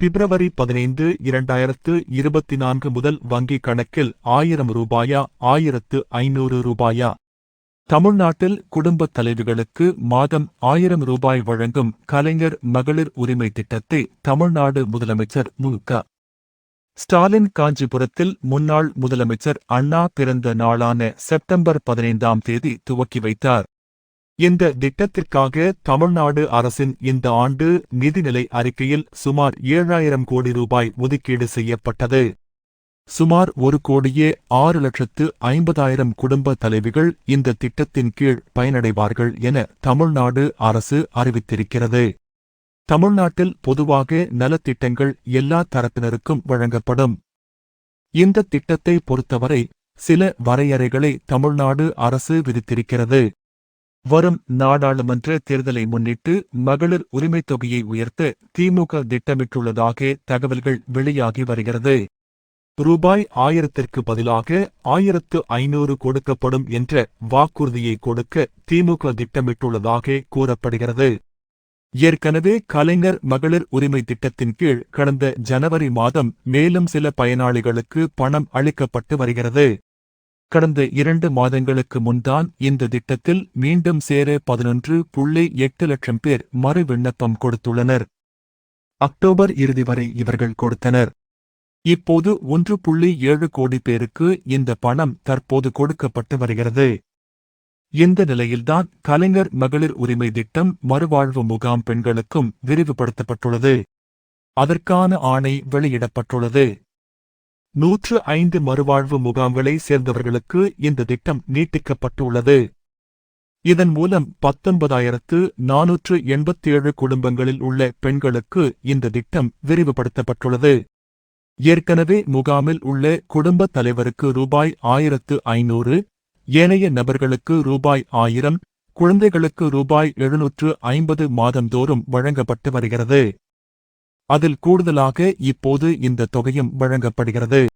பிப்ரவரி பதினைந்து இரண்டாயிரத்து இருபத்தி நான்கு முதல் வங்கிக் கணக்கில் ஆயிரம் ரூபாயா ஆயிரத்து ஐநூறு ரூபாயா? தமிழ்நாட்டில் குடும்பத் தலைவிகளுக்கு மாதம் ஆயிரம் ரூபாய் வழங்கும் கலைஞர் மகளிர் உரிமை திட்டத்தை தமிழ்நாடு முதலமைச்சர் மு. க. ஸ்டாலின் காஞ்சிபுரத்தில் முன்னாள் முதலமைச்சர் அண்ணா பிறந்த நாளான செப்டம்பர் பதினைந்தாம் தேதி துவக்கி வைத்தார். இந்த திட்டத்திற்காக தமிழ்நாடு அரசின் இந்த ஆண்டு நிதிநிலை அறிக்கையில் சுமார் ஏழாயிரம் கோடி ரூபாய் ஒதுக்கீடு செய்யப்பட்டது. சுமார் ஒரு கோடியே ஆறு லட்சத்து ஐம்பதாயிரம் குடும்ப தலைவிகள் இந்த திட்டத்தின் கீழ் பயனடைவார்கள் என தமிழ்நாடு அரசு அறிவித்திருக்கிறது. தமிழ்நாட்டில் பொதுவாக நலத்திட்டங்கள் எல்லா தரப்பினருக்கும் வழங்கப்படும். இந்த திட்டத்தை பொறுத்தவரை சில வரையறைகளை தமிழ்நாடு அரசு விதித்திருக்கிறது. வரும் நாடாளுமன்ற தேர்தலை முன்னிட்டு மகளிர் உரிமைத் தொகையை உயர்த்த திமுக திட்டமிட்டுள்ளதாக தகவல்கள் வெளியாகி வருகிறது. ரூபாய் ஆயிரத்திற்கு பதிலாக ஆயிரத்து ஐநூறு கொடுக்கப்படும் என்ற வாக்குறுதியை கொடுக்க திமுக திட்டமிட்டுள்ளதாக கூறப்படுகிறது. ஏற்கனவே கலைஞர் மகளிர் உரிமை திட்டத்தின் கீழ் கடந்த ஜனவரி மாதம் மேலும் சில பயனாளிகளுக்கு பணம் அளிக்கப்பட்டு வருகிறது. கடந்த இரண்டு மாதங்களுக்கு முன்தான் இந்த திட்டத்தில் மீண்டும் சேர பதினொன்று புள்ளி எட்டு லட்சம் பேர் மறு விண்ணப்பம் கொடுத்துள்ளனர். அக்டோபர் இறுதி வரை இவர்கள் கொடுத்தனர். இப்போது ஒன்று புள்ளி ஏழு கோடி பேருக்கு இந்த பணம் தற்போது கொடுக்கப்பட்டு வருகிறது. இந்த நிலையில்தான் கலைஞர் மகளிர் உரிமை திட்டம் மறுவாழ்வு முகாம் பெண்களுக்கும் விரிவுபடுத்தப்பட்டுள்ளது. அதற்கான ஆணை வெளியிடப்பட்டுள்ளது. நூற்று ஐந்து மறுவாழ்வு முகாம்களை சேர்ந்தவர்களுக்கு இந்த திட்டம் நீட்டிக்கப்பட்டுள்ளது. இதன் மூலம் பத்தொன்பதாயிரத்து நானூற்று எண்பத்தேழு குடும்பங்களில் உள்ள பெண்களுக்கு இந்த திட்டம் விரிவுபடுத்தப்பட்டுள்ளது. ஏற்கனவே முகாமில் உள்ள குடும்பத் தலைவருக்கு ரூபாய் ஆயிரத்து ஐநூறு ஏனைய நபர்களுக்கு ரூபாய் ஆயிரம் குழந்தைகளுக்கு ரூபாய் எழுநூற்று ஐம்பது மாதந்தோறும் வழங்கப்பட்டு வருகிறது. அதில் கூடுதலாக இப்போது இந்த தொகையும் வழங்கப்படுகிறது.